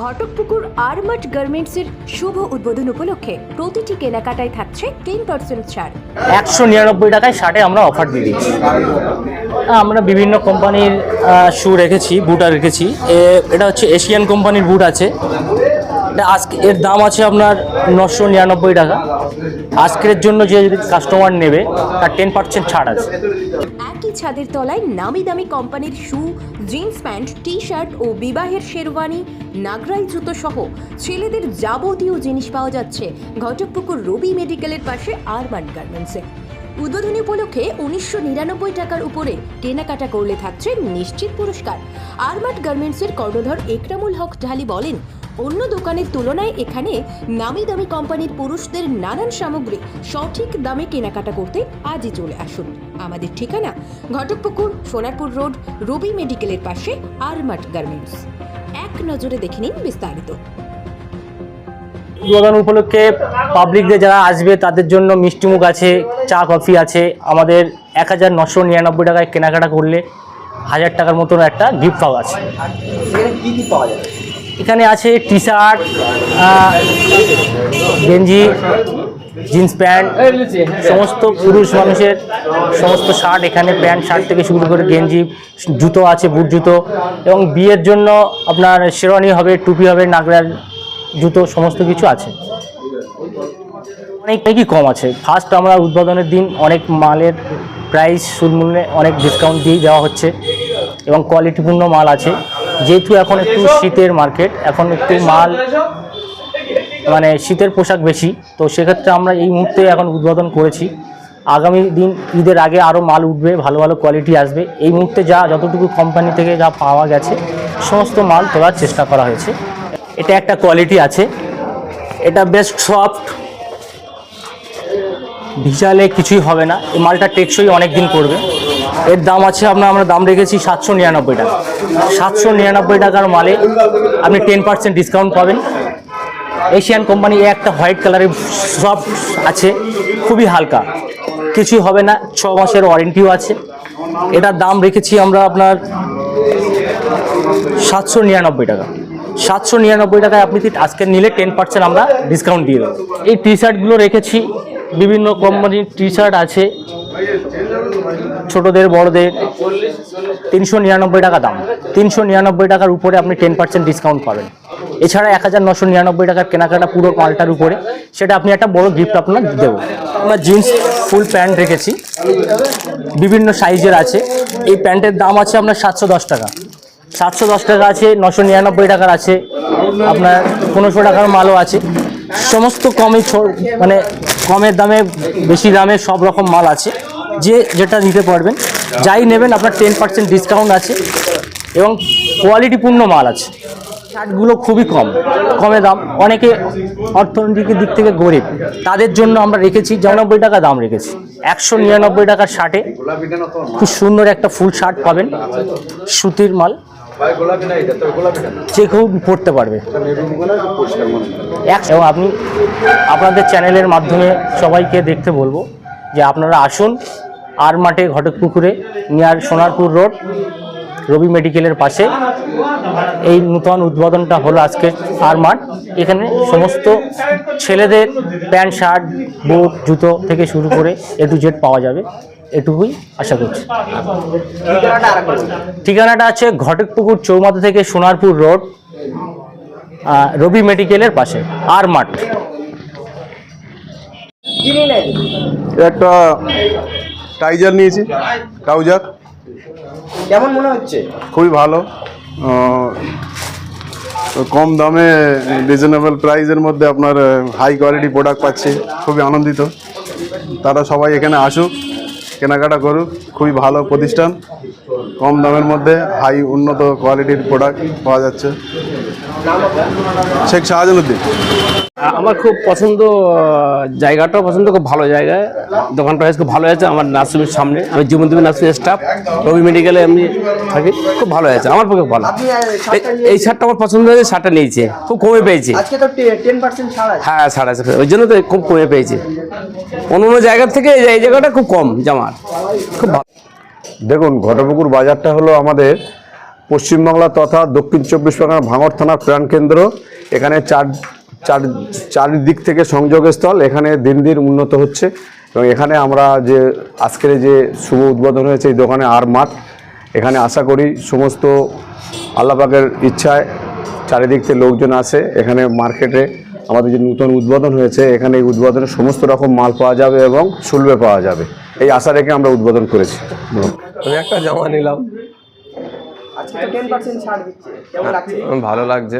ঘটকপুকুর আরমাট গার্মেন্টসের শুভ উদ্বোধন উপলক্ষে প্রতিটি কেনাকাটায় থাকছে টেন পার্সেন্ট ছাড়। একশো নিরানব্বই টাকায় শার্টে আমরা অফার দিয়ে দিচ্ছি। আমরা বিভিন্ন কোম্পানির শু রেখেছি বুট রেখেছি। এটা হচ্ছে এশিয়ান কোম্পানির বুট আছে। আজকে এর দাম আছে আপনার নশো নিরানব্বই টাকা। আজকের জন্য যে যদি কাস্টমার নেবে, তার টেন পার্সেন্ট ছাড় আছে। একই ছাদের তলায় নামি দামি কোম্পানির shoe, jeans pant T shirt ও বিবাহের শেরওয়ানি নাগরাই জুতো সহ ছেলেদের যাবতীয় জিনিস পাওয়া যাচ্ছে ঘটকপুকুর রবি মেডিকেলের পাশে আরমান গার্মেন্টসে। উদ্বোধনী উপলক্ষে উনিশশো নিরানব্বই টাকার উপরে কেনাকাটা করলে থাকছে নিশ্চিত পুরস্কার। আরমাট গার্মেন্টসের কর্ণধর একরামুল হক ঢালি বলেন অন্য দোকানের তুলনায় এখানে নামি দামি কোম্পানির পুরুষদের নানান সামগ্রী সঠিক দামে কেনাকাটা করতে আজই চলে আসুন। আমাদের ঠিকানা ঘটকপুকুর সোনারপুর রোড রবি মেডিকেলের পাশে আরমাট গার্মেন্টস। এক নজরে দেখে নিন বিস্তারিত। উদ্বোধন উপলক্ষে পাবলিকদের যারা আসবে তাদের জন্য মিষ্টিমুখ আছে চা কফি আছে। আমাদের এক হাজার নশো নিরানব্বই টাকায় কেনাকাটা করলে হাজার টাকার মতন একটা গিফট পাওয়া আছে এখানে কি কি পাওয়া যাবে? এখানে আছে টি শার্ট গেঞ্জি, জিন্স প্যান্ট, সমস্ত পুরুষ মানুষের সমস্ত শার্ট এখানে, প্যান্ট, শার্ট থেকে শুরু করে গেঞ্জি, জুতো আছে, বুট জুতো এবং বিয়ের জন্য আপনার শেরওয়ানি হবে, টুপি হবে নাগরার জুতো, সমস্ত কিছু আছে। অনেকটাই কম আছে? ফার্স্ট আমরা উদ্বোধনের দিন অনেক মালের প্রাইস সুদমূল্যে অনেক ডিসকাউন্ট দিয়ে দেওয়া হচ্ছে এবং কোয়ালিটিপূর্ণ মাল আছে। যেহেতু এখন একটু শীতের মার্কেট এখন একটু মাল মানে শীতের পোশাক বেশি তো সেক্ষেত্রে আমরা এই মুহূর্তে এখন উদ্বোধন করেছি। আগামী দিন ঈদের আগে আরও মাল উঠবে ভালো ভালো কোয়ালিটি আসবে। এই মুহূর্তে যা যতটুকু কোম্পানি থেকে যা পাওয়া গেছে সমস্ত মাল তোলার চেষ্টা করা হয়েছে। এটা একটা কোয়ালিটি আছে। এটা বেশ সফট ভিজালে কিছুই হবে না। এই মালটা টেকসই অনেক দিন করবে। এর দাম আছে আপনার, আমরা দাম রেখেছি সাতশো নিরানব্বই টাকা। সাতশো নিরানব্বই টাকার মালে আপনি টেন পার্সেন্ট ডিসকাউন্ট পাবেন। এশিয়ান কোম্পানি একটা হোয়াইট কালারের সফট আছে, খুবই হালকা। কিছুই হবে না, ছ মাসের ওয়ারেন্টিও আছে। এটার দাম রেখেছি আমরা আপনার সাতশো নিরানব্বই টাকা। সাতশো নিরানব্বই টাকায় আপনি আজকে নিলে টেন পার্সেন্ট আমরা ডিসকাউন্ট দিয়ে দেবো। এই টি শার্টগুলো রেখেছি বিভিন্ন কোম্পানির টি শার্ট আছে। ছোটদের, বড়দের। তিনশো নিরানব্বই টাকা দাম। তিনশো নিরানব্বই টাকার উপরে আপনি টেন পার্সেন্ট ডিসকাউন্ট পাবেন। এছাড়া এক হাজার নশো নিরানব্বই টাকার কেনাকাটা পুরো মালটার উপরে। সেটা আপনি একটা বড় গিফট আপনার দেবো। আমরা জিন্স ফুল প্যান্ট রেখেছি। বিভিন্ন সাইজের আছে। এই প্যান্টের দাম আছে আপনার সাতশো দশ টাকা। সাতশো দশ টাকা আছে, নশো নিরানব্বই টাকার আছে। আপনার পনেরোশো টাকার মালও আছে। সমস্ত কমে ছো- মানে কমের দামে, বেশি দামে সব রকম মাল আছে। যে যেটা নিতে পারবেন, যাই নেবেন, আপনার টেন পার্সেন্ট ডিসকাউন্ট আছে এবং কোয়ালিটিপূর্ণ মাল আছে। শার্টগুলো খুবই কম, কমে দাম। অনেকে অর্থনৈতিক দিক থেকে গরিব, তাদের জন্য আমরা রেখেছি নিরানব্বই টাকা দাম রেখেছি। একশো নিরানব্বই টাকার শার্টে খুব সুন্দর একটা ফুল শার্ট পাবেন, সুতির মাল। যে কেউ পড়তে পারবে। এক- এবং আপনি আপনাদের চ্যানেলের মাধ্যমে সবাইকে দেখতে বলব যে আপনারা আসুন আর মাঠে ঘটকপুকুরে নিয়ার সোনারপুর রোড রবি মেডিকেলের পাশে। এই নূতন উদ্বোধনটা হলো আজকে আর মাঠ। এখানে সমস্ত ছেলেদের প্যান্ট শার্ট বুট জুতো থেকে শুরু করে এ টু জেড পাওয়া যাবে। এটুকুই আশা করছি। ঠিকানাটা। আছে ঘটকপুকুর চৌমাথা থেকে সোনারপুর রোড রবি মেডিকেলের পাশে আর মাঠ। একটা টাইজার নিয়েছি ট্রাউজার। কেমন মনে হচ্ছে? খুবই ভালো কম দামে রিজনেবল প্রাইসের মধ্যে আপনার হাই কোয়ালিটি প্রোডাক্ট পাচ্ছে খুবই আনন্দিত। তারা সবাই এখানে আসুক। কেনাকাটা করুক খুবই ভালো প্রতিষ্ঠান। কম দামের মধ্যে হাই উন্নত কোয়ালিটির প্রোডাক্ট পাওয়া যাচ্ছে। শেখ শাহজানুদ্দিন আমার খুব পছন্দ জায়গাটাও পছন্দ খুব ভালো জায়গায় দোকানটা হয়েছে খুব ভালো হয়েছে আমার নার্সিংয়ের সামনে। আমি জীবনদেবী নার্সিং স্টাফ রবি মেডিকেলে আমি থাকি খুব ভালো হয়েছে আমার পক্ষে ভালো। এই- শার্টটা আমার পছন্দ হয়েছে শার্টটা নিয়েছে খুব কমে পেয়েছি। আজকে তো টেন পার্সেন্ট ছাড় আছে। হ্যাঁ ছাড় আছে ওই জন্য তো খুব কমে পেয়েছি। অন্য অন্য জায়গার থেকে এই এই জায়গাটা খুব কম জামার। খুব ভালো। দেখুন ঘটপুকুর বাজারটা হলো আমাদের পশ্চিমবাংলা তথা দক্ষিণ চব্বিশ পরগনা ভাঙড় থানার প্রাণকেন্দ্র এখানে চার চার, চারিদিক থেকে সংযোগস্থল, এখানে দিন দিন উন্নত হচ্ছে। এবং এখানে আমরা যে, আজকের যে শুভ উদ্বোধন হয়েছে এই দোকানে আর মাঠ, এখানে আশা করি সমস্ত আল্লাপাকের ইচ্ছায় চারিদিক থেকে লোকজন আসে। এখানে মার্কেটে আমাদের যে নতুন উদ্বোধন হয়েছে, এখানে এই উদ্বোধনে সমস্ত রকম মাল পাওয়া যাবে এবং সুলভে পাওয়া যাবে। এই আশা রেখে আমরা উদ্বোধন করেছি। আমি একটা জামা নিলাম। আজকে তো টেন পার্সেন্ট ছাড় দিচ্ছে। কেমন লাগছে? ভালো লাগছে।